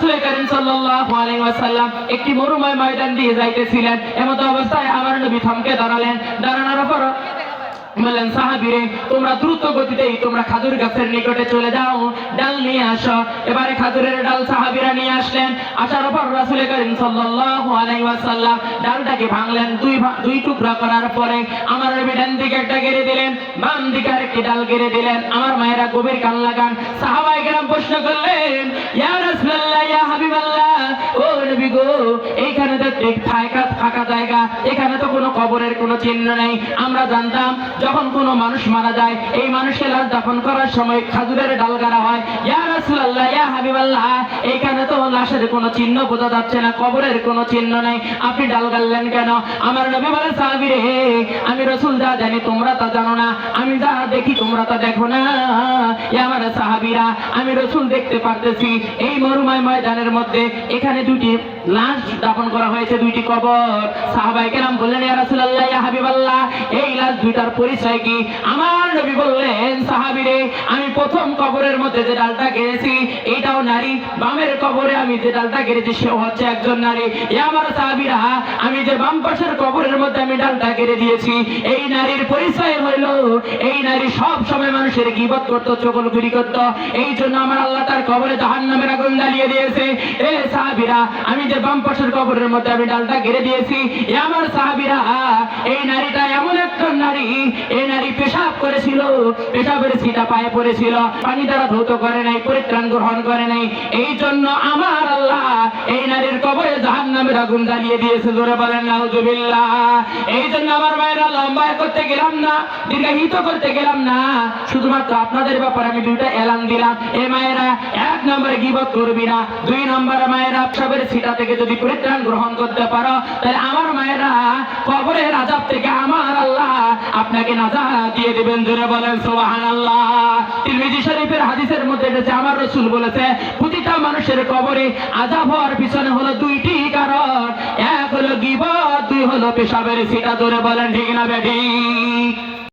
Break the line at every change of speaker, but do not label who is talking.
রাসূল সাল্লাল্লাহু আলাইহি ওয়াসাল্লাম একটি মরুময় ময়দান দিয়ে যাইতেছিলেন। এমত অবস্থায় আমার নবী থমকে দাঁড়ালেন। দাঁড়ানোর পর বললেন, সাহাবিরে, তোমরা দ্রুত গতিতেই তোমরা খাজুর গাছের নিকটে চলে যাও, ডাল নিয়ে আসো। এবারে খাজুরের ডাল সাহাবিরা নিয়ে আসলেন। আসার পর রাসূল করিম সাল্লাল্লাহু আলাইহি ওয়াসাল্লাম ডালটাকে ভাঙলেন। দুই দুই টুকরা করার পরে আমার ডান দিকে একটা গেড়ে দিলেন, বাম দিকে আরেকটি ডাল গেড়ে দিলেন। আমার মায়েরা গভীর কান লাগান। সাহাবায়ে কেরাম প্রশ্ন করলেন, ইয়া রাসূলুল্লাহ, ইয়া হাবিবাল্লাহ গো। এইখানে তো ফাঁকা ফাঁকা জায়গা। এখানে তো কোনো কবরের কোনো চিহ্ন নেই। আমরা জানতাম, যখন কোনো মানুষ মারা যায়, এই মানুষকে লাশ দাফন করার সময় খাজুরের ডাল গাড়া হয়। ইয়া রাসূলুল্লাহ, ইয়া হাবিবাল্লাহ, এইখানে তো লাশের কোনো চিহ্ন বোঝা যাচ্ছে না, কবরের কোনো চিহ্ন নেই। আপনি ডাল গাড়লেন কেন? আমার নবী বলে সাহাবীরে আমি রাসূল যা জানি, তোমরা তা জানো না। আমি যা দেখি, তোমরা তা দেখো না। আমার সাহাবীরা, আমি রাসূল দেখতে পারতেছি। এই মরুময় ময়দানের মধ্যে এখানে দুটি লাশ দাফন করা হয়েছে দুইটি কবর। সাহাবাই কেরাম বললেন ইয়া রাসূলুল্লাহ ইয়া হাবিবাল্লাহ এই দুইটার পরিচয় কি? আমার নবী বললেন, সাহাবীরে, আমি প্রথম কবরের মধ্যে যে ডালটা গেড়েছি এটাও নারী। বামের কবরে আমি যে ডালটা গেড়েছি সেও হচ্ছে একজন নারী। এ আমার সাহাবীরা, আমি যে বাম পাশের কবরের মধ্যে আমি ডালটা গেড়ে দিয়েছি, এই নারীর পরিচয় হইল, এই নারী সব সময় মানুষের গিবত করতো চকলগুরি করতো। এই জন্য আমার আল্লাহ তার কবরে জাহান্নামের আগুন জ্বালিয়ে দিয়েছে। এ সাহাবীরা, আমি যে বাম পাশের কবরের মধ্যে আমি ডালটা গেড়ে দিয়েছি এ আমার সাহাবীরা, এই নারীটা এমন একটা নারী এই নারী পেশাব করেছিল, পেশাবের ছিটা পায়ে পড়েছিল, পানি দ্বারা ধৌত করে নাই, পরিত্রাণ গ্রহণ করে নাই। এই জন্য আমার আল্লাহ এই নারীর কবরে জাহান্নামের আগুন জ্বালিয়ে দিয়েছে, জোরে বলেন, নাউজুবিল্লাহ। এই জন্য আমার মায়েরা লম্বা করতে গেলাম না, দীর্ঘায়িত করতে গেলাম না। শুধুমাত্র আপনাদের ব্যাপারে আমি দুইটা এলান দিলাম। এ মায়েরা, এক নম্বরে গিবত করবি না, দুই নম্বরে মায়েরা সবের ছিটা থেকে যদি পরিত্রাণ গ্রহণ করতে পারো, তাহলে আমার মায়েরা কবরের আজাব থেকে আপনাকে নাজা দিয়ে দিবেন, জোরে বলেন সোহান আল্লাহ তিরমিজি শরীফের হাদিসের মধ্যে এসেছে, আমার রসুল বলেছে, প্রতিটা মানুষের কবরে আজাব হওয়ার পিছনে হলো দুইটি কারণ। এক হলো গিব দুই হলো পেশাবের সেটা জোরে বলেন, ঠিক না, বেঠিক?